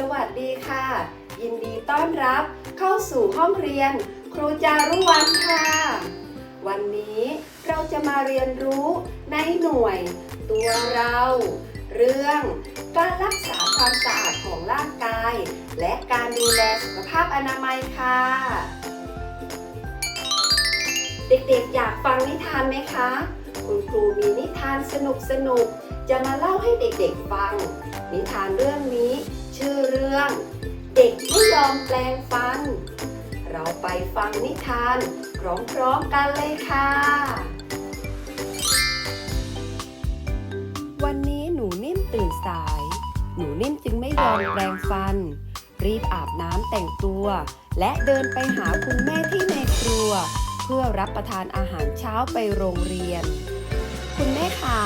สวัสดีค่ะ ยินดีต้อนรับเข้าสู่ห้องเรียน ครูจารุวรรณค่ะ วันนี้เราจะมาเรียนรู้ในหน่วย ตัวเรา เรื่อง การรักษาความสะอาดของร่างกาย และการดูแลสุขภาพอนามัยค่ะ เด็กๆอยากฟังนิทานไหมคะ คุณครูมีนิทานสนุกๆจะมาเล่าให้เด็กๆฟัง นิทานเรื่องนี้ ชื่อเรื่อง เด็กไม่ยอมแปลงฟัน เราไปฟังนิทานพร้อมๆกันเลยค่ะ วันนี้หนูนิ่มตื่นสาย หนูนิ่มจึงไม่ยอมแปลงฟัน รีบอาบน้ำแต่งตัว และเดินไปหาคุณแม่ที่ในครัว เพื่อรับประทานอาหารเช้าไปโรงเรียน คุณแม่คะ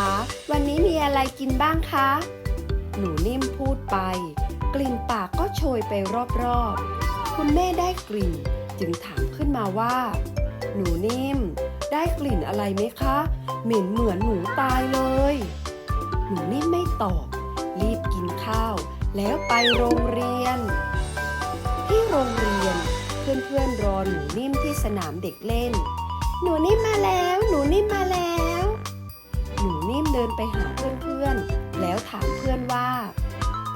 วันนี้มีอะไรกินบ้างคะ หนูนิ่มพูดไป กลิ่นปากก็โชยไปรอบๆ คุณแม่ได้กลิ่นจึงถามขึ้นมาว่า หนูนิ่ม ได้กลิ่นอะไรไหมคะ เหม็นเหมือนหนูตายเลย หนูนิ่มไม่ตอบ รีบกินข้าว แล้วไปโรงเรียน ที่โรงเรียน เพื่อนๆรอหนูนิ่มที่สนามเด็กเล่น หนูนิ่มมาแล้ว หนูนิ่มมาแล้ว หนูนิ่มเดินไปหาเพื่อนๆแล้วถามเพื่อนว่า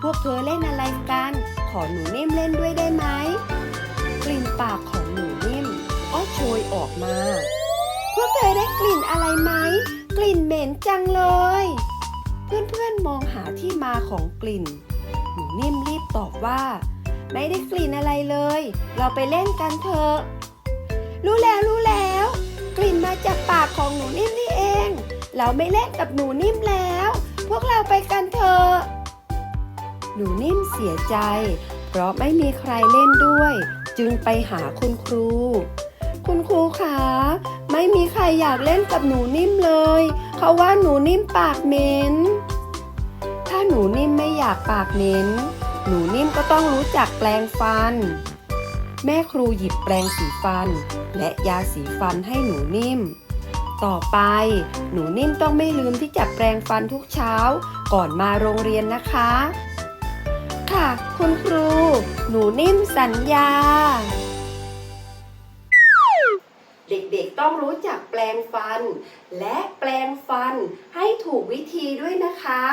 พวกเธอเล่นอะไรกัน ขอหนูนิ่มเล่นด้วยได้ไหม กลิ่นปากของหนูนิ่มก็โชยออกมา พวกเธอได้กลิ่นอะไรไหม กลิ่นเหม็นจังเลย เพื่อนๆมองหาที่มาของกลิ่น หนูนิ่มรีบตอบว่า ไม่ได้กลิ่นอะไรเลย เราไปเล่นกันเถอะ รู้แล้วรู้แล้ว กลิ่นมาจากปากของหนูนิ่มนี่เอง เราไม่เล่นกับหนูนิ่มแล้ว พวกเราไปกันเถอะ หนูนิ่มเสียใจ เพราะไม่มีใครเล่นด้วย จึงไปหาคุณครู คุณครูคะไม่มีใครอยากเล่นกับหนูนิ่มเลย เขาว่าหนูนิ่มปากเหม็นถ้าหนูนิ่มไม่อยากปากเหม็นหนูนิ่มก็ต้องรู้จักแปลงฟัน แม่ครูหยิบแปรงสีฟัน และยาสีฟันให้หนูนิ่ม ต่อไป หนูนิ่มต้องไม่ลืมที่จะแปรงฟันทุกเช้า ก่อนมาโรงเรียนนะคะ คุณครู หนูนิ่มสัญญา เด็กๆต้องรู้จักแปลงฟัน และแปลงฟันให้ถูกวิธีด้วยนะคะ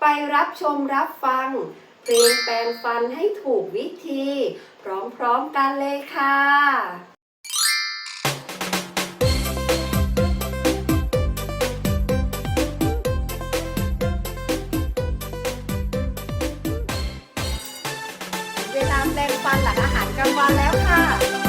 ไปรับชมรับฟัง เพลงแปลงฟันให้ถูกวิธี พร้อมๆกันเลยค่ะ เวลาแปลงฟันหลังอาหารกลางวันแล้วค่ะ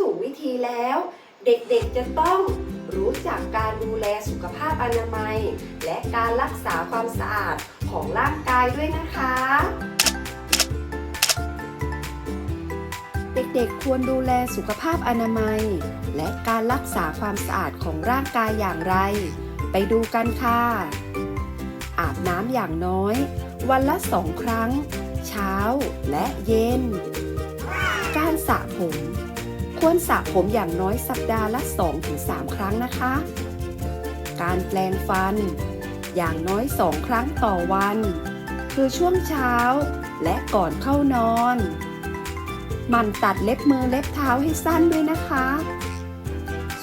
ถูกวิธีแล้ว เด็กๆจะต้องรู้จักการดูแลสุขภาพอนามัย และการรักษาความสะอาดของร่างกายด้วยนะคะ เด็กๆควรดูแลสุขภาพอนามัย และการรักษาความสะอาดของร่างกายอย่างไร ไปดูกันค่ะ อาบน้ำอย่างน้อย วันละสองครั้ง เช้าและเย็น การสระผม ควรสระผมอย่างน้อยสัปดาห์ละ 2-3 ครั้งนะคะ การแปลงฟัน อย่างน้อย 2 ครั้งต่อวัน คือช่วงเช้าและก่อนเข้านอนหมันตัดเล็บมือเล็บเท้าให้สั้นด้วยนะคะ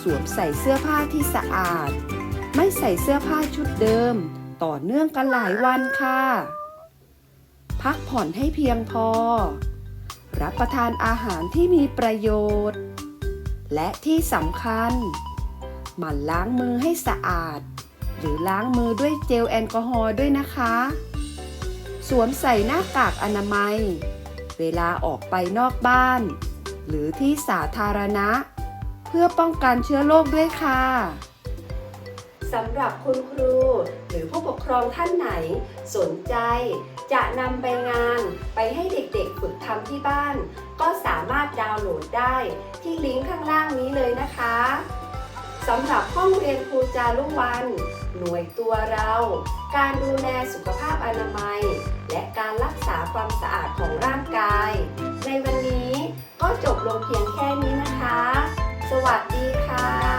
สวมใส่เสื้อผ้าที่สะอาด ไม่ใส่เสื้อผ้าชุดเดิม ต่อเนื่องกันหลายวันค่ะ พักผ่อนให้เพียงพอ รับประทานอาหารที่มีประโยชน์ และที่สำคัญ หมั่นล้างมือให้สะอาด หรือล้างมือด้วยเจลแอลกอฮอล์ด้วยนะคะ สวมใส่หน้ากากอนามัย เวลาออกไปนอกบ้าน หรือที่สาธารณะ เพื่อป้องกันเชื้อโรคด้วยค่ะสำหรับคุณครูหรือผู้ปกครองท่านไหน สนใจ จะนำใบงานไปให้เด็กำที่บ้าน ก็สามารถดาวน์โหลดได้ที่ลิงก์ข้างล่างนี้เลยนะคะสำหรับห้องเรียนครูจารุวัน หน่วยตัวเรา การดูแลสุขภาพอนามัย และการรักษาความสะอาดของร่างกาย ในวันนี้ก็จบลงเพียงแค่นี้นะคะ สวัสดีค่ะ